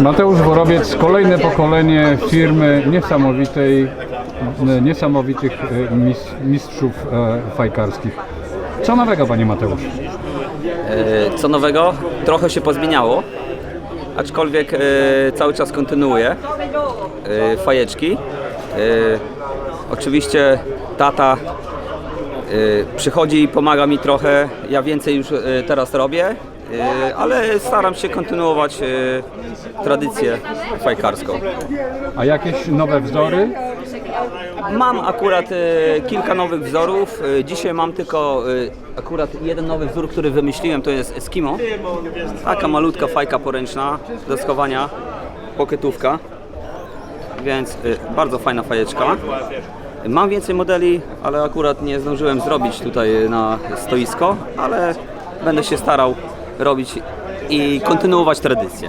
Mateusz Worobiec, kolejne pokolenie firmy niesamowitej, niesamowitych e, mis- mistrzów e, fajkarskich. Co nowego, panie Mateusz? E, Co nowego? Trochę się pozmieniało, aczkolwiek cały czas kontynuuję fajeczki. Oczywiście tata przychodzi i pomaga mi trochę. Ja więcej już e, teraz robię, e, ale staram się kontynuować tradycję fajkarską. A jakieś nowe wzory? Mam akurat kilka nowych wzorów. Dzisiaj mam tylko akurat jeden nowy wzór, który wymyśliłem, to jest Eskimo. Taka malutka fajka poręczna do schowania, pokietówka. Więc bardzo fajna fajeczka. Mam więcej modeli, ale akurat nie zdążyłem zrobić tutaj na stoisko, ale będę się starał robić i kontynuować tradycję.